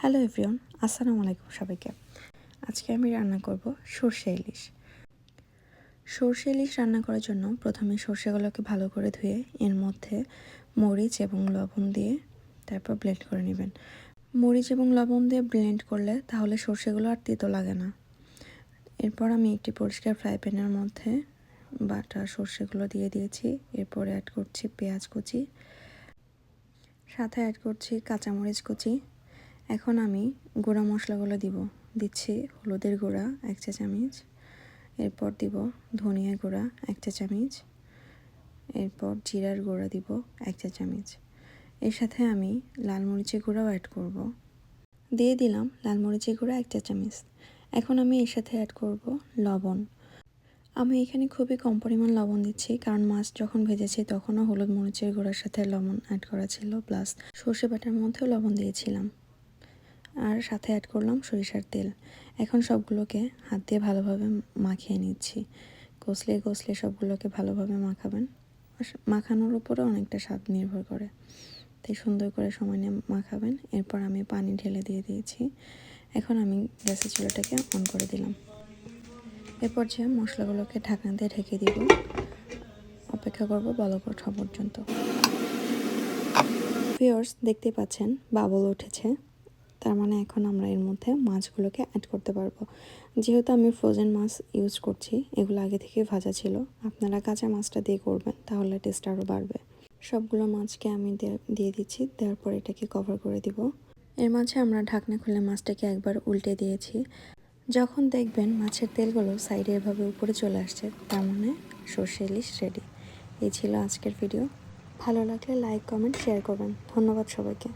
Hello everyone আসসালামু আলাইকুম সবাইকে। আজকে আমি রান্না করব সর্ষে ইলিশ। সর্ষে ইলিশ রান্না করার জন্য প্রথমে সর্ষেগুলোকে ভালো করে ধুয়ে এর মধ্যে মরিচ এবং লবণ দিয়ে তারপর ব্লেন্ড করে নেবেন। মরিচ এবং লবণ দিয়ে ব্লেন্ড করলে তাহলে সর্ষেগুলো আর তিতো লাগে না। এরপর আমি একটি পরিষ্কার ফ্রাই প্যানের মধ্যে বাটা সর্ষেগুলো দিয়ে দিয়েছি। এরপর অ্যাড করছি পেঁয়াজ কুচি, সাথে অ্যাড করছি কাঁচামরিচ কুচি এখন আমি গুঁড়া মশলাগুলো দিব। দিচ্ছি হলুদের গুঁড়া, এক চা চামচ। এরপর দিব ধনিয়া গুঁড়া, এক চা চামচ। এরপর জিরার গুঁড়া দিব, এক চা চামচ। এর সাথে আমি লাল মরিচের গুঁড়াও অ্যাড করব। দিয়ে দিলাম লাল মরিচের গুঁড়া, এক চা চামচ। এখন আমি এর সাথে অ্যাড করব লবণ। আমি এখানে খুবই কম পরিমাণ লবণ দিচ্ছি, কারণ মাছ যখন ভেজেছি তখনও হলুদ মরিচের গুঁড়ার সাথে লবণ অ্যাড করা ছিল প্লাস সর্ষে বাটার মধ্যেও লবণ দিয়েছিলাম। আর সাথে অ্যাড করলাম সরিষার তেল। এখন সবগুলোকে হাত দিয়ে ভালোভাবে মাখিয়ে নিচ্ছি। কষলে কষলে সবগুলোকে ভালোভাবে মাখাবেন। মাখানোর উপরে অনেকটা স্বাদ নির্ভর করে। তাই সুন্দর করে সময় নিয়ে মাখাবেন। এরপর আমি পানি ঢেলে দিয়ে দিয়েছি। এখন আমি গ্যাসের চুলাটাকে অন করে দিলাম। এরপর যে মশলাগুলোকে ঢাকনা দিয়ে ঢেকে দিব, অপেক্ষা করব বলক ওঠা পর্যন্ত। ভিওর্স দেখতে পাচ্ছেন বাবল উঠেছে। তার মানে এখন আমরা এর মধ্যে মাছগুলোকে অ্যাড করতে পারব। যেহেতু আমি ফ্রোজেন মাছ ইউজ করছি, এগুলো আগে থেকে ভাজা ছিল, আপনারা কাঁচা মাছটা দিয়ে করবেন, তাহলে টেস্ট আরও বাড়বে। সবগুলো মাছকে আমি দিয়ে দিচ্ছি, দেওয়ার পর এটাকে কভার করে দিব। এর মাঝে আমরা ঢাকনা খুলে মাছটাকে একবার উল্টে দিয়েছি। যখন দেখবেন মাছের তেলগুলো সাইডে এভাবে উপরে চলে আসছে, তার মানে সর্ষে ইলিশ রেডি এই ছিল আজকের ভিডিও ভালো লাগলে লাইক কমেন্ট শেয়ার করবেন। ধন্যবাদ সবাইকে।